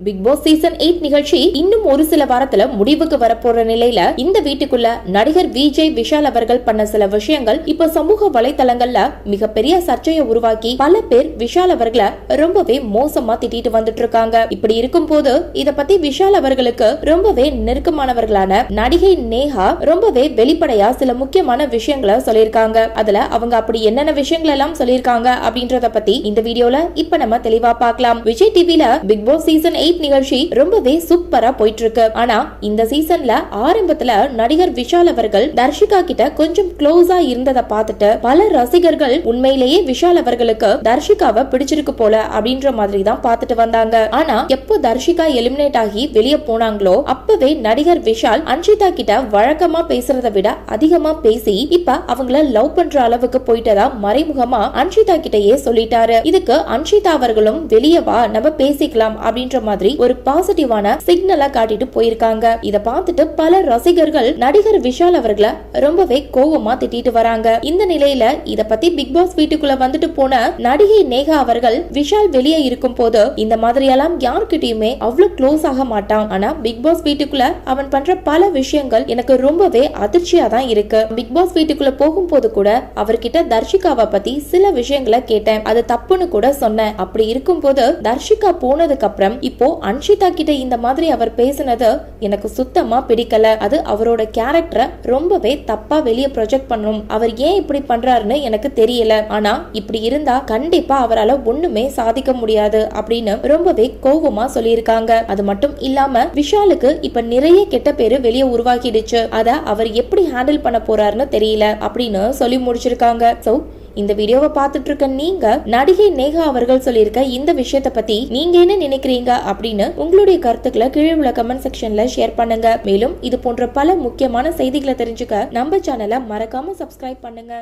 Big Boss season eight நிகழ்ச்சி இன்னும் ஒரு சில வாரத்துல முடிவுக்கு வரப்போற நிலையில இந்த வீட்டுக்குள்ள நடிகர் விஜய் விஷால் அவர்கள் பண்ண சில விஷயங்கள் இப்ப சமூக வலைதளங்கள்ல மிகப்பெரிய சர்ச்சையை உருவாக்கி பல பேர் விஷால் அவர்களை ரொம்பவே மோசமா திட்டிட்டு வந்துட்டு இருக்காங்க. இப்படி இருக்கும் போது இத பத்தி விஷால் அவர்களுக்கு ரொம்பவே நெருக்கமானவர்களான நடிகை நேஹா ரொம்பவே வெளிப்படையா சில முக்கியமான விஷயங்களை சொல்லியிருக்காங்க. அதுல அவங்க அப்படி என்னென்ன விஷயங்கள் எல்லாம் சொல்லியிருக்காங்க அப்படின்றத பத்தி இந்த வீடியோல இப்ப நம்ம தெளிவா பார்க்கலாம். விஜய் டிவில பிக் பாஸ் சீசன் எயிட் நிகழ்ச்சி ரொம்பவே சூப்பரா போயிட்டு இருக்கு ஆனா இந்த சீசன்ல ஆரம்பத்துல நடிகர் விஷால் அவர்கள் தர்ஷிகா கிட்ட கொஞ்சம் க்ளோஸா இருந்ததை பார்த்துட்டு பல ரசிகர்கள் உண்மையிலேயே விஷால் அவர்களுக்கு தர்ஷிகாவை பிடிச்சிருக்கு போல அப்படின்ற மாதிரி தான் பார்த்துட்டு வந்தாங்க. ஆனா எப்போ தர்ஷிகா எலிமினேட் ஆகி வெளியே போனாங்களோ அப்பவே நடிகர் விஷால் அன்ஷிதா கிட்ட வழக்கமா பேசுறதை விட அதிகமா பேசி இப்ப அவங்கள லவ் பண்ற அளவுக்கு போயிட்டதா மறைமுகமா அன்ஷிதா கிட்டயே சொல்லிட்டாரு. இதுக்கு அன்ஷிதா அவர்களும் வெளியே வா நம்ம பேசிக்கலாம் அப்படின்ற மாதிரி ஒரு பாசிட்டிவான சிக்னலா காட்டிட்டு போயிருக்காங்க. இத பார்த்துட்டு பல ரசிகர்கள் நடிகர் விஷால் அவர்களை ரொம்பவே கோவமா திட்டிட்டு வராங்க. இந்த நிலையில இத பத்தி பிக் பாஸ் வீட்டுக்குள்ள வந்துட்டு போன நடிகை நேகா அவர்கள் விஷால் வெளியே இருக்கும் போது இந்த மாதிரியெல்லாம் யார்கிட்டயுமே அவ்வளவு க்ளோஸ் ஆக மாட்டான். ஆனா பிக் பாஸ் வீட்டுக்குள்ள அவன் பண்ற பல விஷயங்கள் எனக்கு ரொம்பவே அதிர்ச்சியா தான் இருக்கு. பிக் பாஸ் வீட்டுக்குள்ள போகும்போது கூட அவர்கிட்ட தர்ஷிகாவை பத்தி சில விஷயங்களை கேட்டேன். அது தப்புன்னு கூட சொன்னேன். அப்படி இருக்கும்போது தர்ஷிகா போனதுக்கு அப்புறம் இப்போ அன்ஷிதா கிட்ட இந்த மாதிரி அவர் பேசினது எனக்கு சுத்தமா பிடிக்கல. அது அவரோட கேரக்டரை ரொம்பவே தப்பா வெளியே ப்ரொஜெக்ட் பண்ணும். அவர் ஏன் இப்படி பண்றாருன்னு எனக்கு தெரியல. ஆனா இப்படி இருந்தா கண்டிப்பா அவரால ஒண்ணுமே சாதிக்க முடியாது அப்படின்னு ரொம்பவே கோவமா சொல்லியிருக்காங்க. அது மட்டும் இல்லாம விஷாலுக்கு இப்ப நிறைய கெட்ட பேரு வெளியே உருவாக்கிடுச்சு அத அவர் எப்படி ஹேண்டில் பண்ண போறாருன்னு தெரியல அப்படின்னு சொல்லி முடிச்சிருக்காங்க. சோ இந்த வீடியோவை பார்த்துட்டு இருக்க நீங்க நடிகை நேகா அவர்கள் சொல்லியிருக்க இந்த விஷயத்த பத்தி நீங்க என்ன நினைக்கிறீங்க அப்படின்னு உங்களுடைய கருத்துக்களை கீழே உள்ள கமெண்ட் செக்ஷன்ல ஷேர் பண்ணுங்க. மேலும் இது போன்ற பல முக்கியமான செய்திகளை தெரிஞ்சுக்க நம்ம சேனலை மறக்காம சப்ஸ்கிரைப் பண்ணுங்க.